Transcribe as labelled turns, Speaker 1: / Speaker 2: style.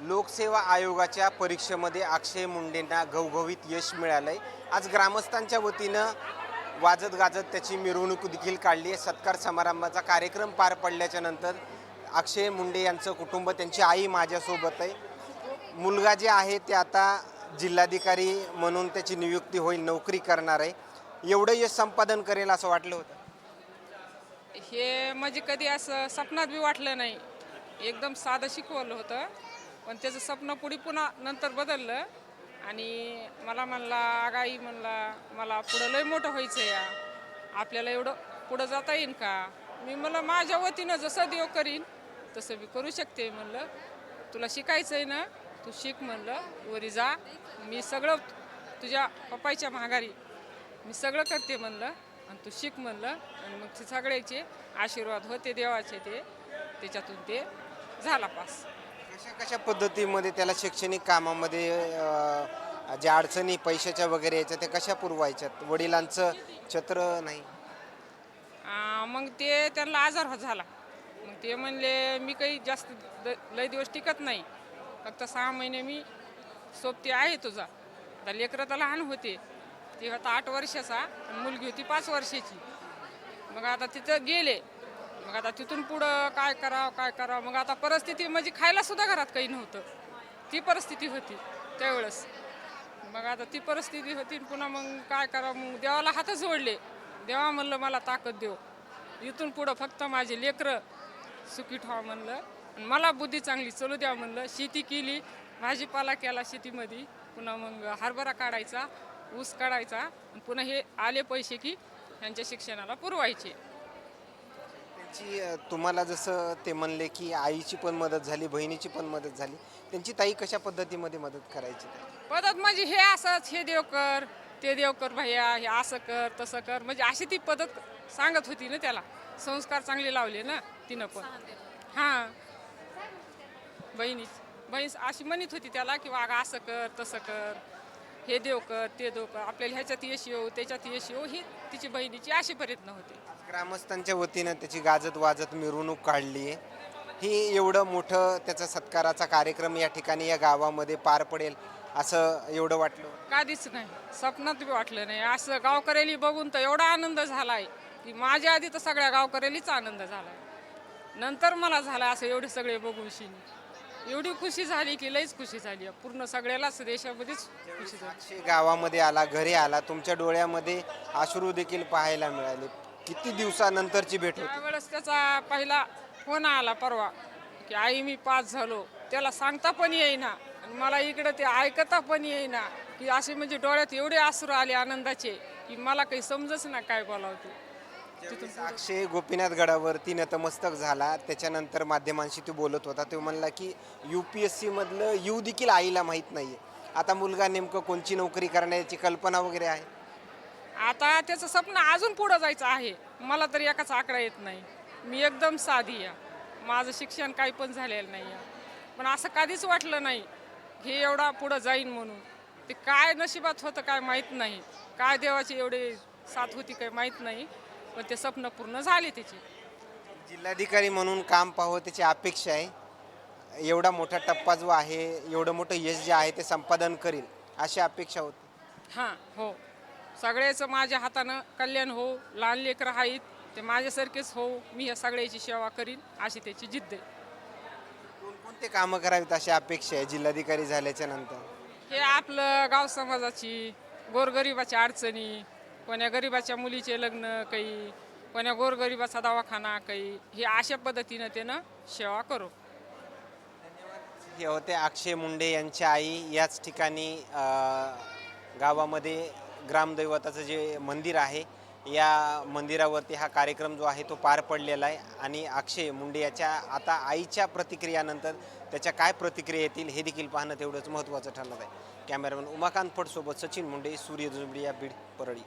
Speaker 1: लोकसेवा आयोगाच्या परीक्षेमध्ये अक्षय मुंडेंना घवघवीत यश मिळालं आहे आज ग्रामस्थांच्या वतीनं वाजत गाजत त्याची मिरवणूक देखील काढली आहे. सत्कार समारंभाचा कार्यक्रम पार पडल्याच्या नंतर अक्षय मुंडे यांचं कुटुंब त्यांची आई माझ्यासोबत आहे. मुलगा जे आहे ते आता जिल्हाधिकारी म्हणून त्याची नियुक्ती होईल नोकरी करणार आहे. एवढं यश संपादन करेल असं वाटलं होतं.
Speaker 2: हे म्हणजे कधी असं सपनात बी वाटलं नाही. एकदम साधं शिकवलं होतं. पण त्याचं स्वप्न पुढे पुन्हा नंतर बदललं. आणि मला म्हणला आगाई म्हणला मला पुढं लय मोठं व्हायचं या. आपल्याला एवढं पुढं जाता येईन का? मी म्हणलं माझ्या वतीनं जसं देव करीन तसं मी करू शकते म्हणलं. तुला शिकायचं आहे ना? तू शिक म्हणलं. वरी जा. मी सगळं तुझ्या पप्पाच्या माघारी मी सगळं करते म्हणलं. आणि तू शिक म्हणलं. आणि मग ते सगळ्याचे आशीर्वाद होते देवाचे ते. त्याच्यातून ते झाला पास.
Speaker 1: कशा कशा पद्धतीमध्ये त्याला शैक्षणिक कामामध्ये ज्या अडचणी पैशाच्या वगैरे याच्या त्या कशा पुरवायच्यात? वडिलांचं छत्र नाही.
Speaker 2: आ, मग ते त्यांना आजार हो- झाला. मग ते म्हणले मी काही जास्त द- लय दिवस टिकत नाही. फक्त सहा महिने मी सोबती आहे तुझा. आता लेकरं तर लहान होते. ती होता आठ वर्षाचा आणि मुलगी होती पाच वर्षाची. मग आता तिथं गेले. मग आता तिथून पुढं काय करावं काय करावं? मग आता परिस्थिती म्हणजे खायला सुद्धा घरात काही नव्हतं. ती परिस्थिती होती त्यावेळेस. मग आता ती परिस्थिती होती आणि पुन्हा मग काय करावं? मग देवाला हात जोडले. देवा म्हणलं मला ताकद देव. इथून पुढं फक्त माझे लेकरं सुखी ठेवा म्हणलं. आणि मला बुद्धी चांगली चलू द्या म्हणलं. शेती केली भाजीपाला केला शेतीमध्ये. पुन्हा मग हरभरा काढायचा ऊस काढायचा. आणि पुन्हा हे आले पैसे की यांच्या शिक्षणाला पुरवायचे.
Speaker 1: त्यांची तुम्हाला जसं ते म्हणले की आईची पण मदत झाली बहिणीची पण मदत झाली त्यांची ताई कशा पद्धतीमध्ये मदत करायची
Speaker 2: पद्धत म्हणजे हे असंच हे देव कर ते देव कर भैया हे असं कर तसं कर म्हणजे अशी ती पद्धत सांगत होती ना त्याला. संस्कार चांगले लावले ना तिनं पण. हां. बहिणी बहीण अशी म्हणत होती त्याला की वाघ असं कर तसं कर. हे देव कर ते देव कर आपल्याला ह्याच्यात यश येऊ त्याच्यात यश येऊ ही तिची बहिणीची अशी प्रयत्न होते.
Speaker 1: ग्रामस्थांच्या वतीनं त्याची गाजत वाजत मिरवणूक काढली आहे. ही एवढं मोठं त्याचा सत्काराचा कार्यक्रम या ठिकाणी या गावामध्ये पार पडेल असं एवढं वाटलं
Speaker 2: कधीच नाही स्वप्नात बी वाटलं नाही. असं गावकऱ्याली बघून तर एवढा आनंद झालाय की माझ्या आधी तर सगळ्या गावकऱ्यालीच आनंद झालाय. नंतर मला झाला असं एवढे सगळे बघून शिनी. एवढी खुशी झाली की लईच खुशी झाली. पूर्ण सगळ्यालाच देशामध्येच खुशी झाली.
Speaker 1: गावामध्ये आला घरी आला तुमच्या डोळ्यामध्ये अश्रू देखील पाहायला मिळाले. किती दिवसानंतरची भेट होती?
Speaker 2: त्यावेळेस त्याचा पहिला फोन आला परवा की आई मी पास झालो. त्याला सांगता पण येईना. आणि मला इकडं ते ऐकता पण येईना. की असे म्हणजे डोळ्यात एवढे अश्रू आले आनंदाचे की मला काही समजच ना काय बोलावं ते.
Speaker 1: अक्षय गोपीनाथ गडावरती नतमस्तक झाला त्याच्यानंतर माध्यमांशी तो बोलत होता. तो म्हणला की यू पी एस सीमधलं यू देखील आईला माहीत नाही आहे आता मुलगा नेमकं कोणची नोकरी करण्याची कल्पना वगैरे आहे?
Speaker 2: आता त्याचं स्वप्न अजून पुढं जायचं आहे. मला तर एकाच आकडा येत नाही. मी एकदम साधी आहे. माझं शिक्षण काही पण झालेलं नाही आहे पण असं कधीच वाटलं नाही हे एवढा पुढं जाईन म्हणून. ते काय नशिबात होतं काय माहीत नाही. काय देवाची एवढे साथ होती काय माहीत नाही. पण ते स्वप्न पूर्ण झाले त्याचे.
Speaker 1: जिल्हाधिकारी म्हणून काम पाहावं त्याची अपेक्षा आहे. एवढा मोठा टप्पा जो आहे एवढं मोठं यश जे आहे ते संपादन करील अशी अपेक्षा होती.
Speaker 2: हां हो. सगळ्याचं माझ्या हातानं कल्याण हो लहान लेकरं आहेत ते माझ्यासारखेच हो मी ह्या सगळ्याची सेवा करीन अशी त्याची जिद्द आहे.
Speaker 1: कोणकोणते कामं करावीत अशी अपेक्षा आहे जिल्हाधिकारी झाल्याच्यानंतर?
Speaker 2: हे आपलं गाव समाजाची गोरगरिबाच्या अडचणी कोण्या गरिबाच्या मुलीचे लग्न काही कोण्या गोरगरिबाचा दवाखाना काही हे अशा पद्धतीनं त्यानं सेवा करू.
Speaker 1: हे होते अक्षय मुंडे यांच्या आई. याच ठिकाणी गावामध्ये ग्रामदैवताचं जे मंदिर आहे या मंदिरावरती हा कार्यक्रम जो आहे तो पार पडलेला आहे. आणि अक्षय मुंडे याच्या आता आईच्या प्रतिक्रियानंतर त्याच्या काय प्रतिक्रिया येतील हे देखील पाहणं तेवढंच महत्त्वाचं ठरणार आहे. कॅमेरामॅन उमाकांत फडसोबत सचिन मुंडे सूर्य जुंबडी या बीड परळी.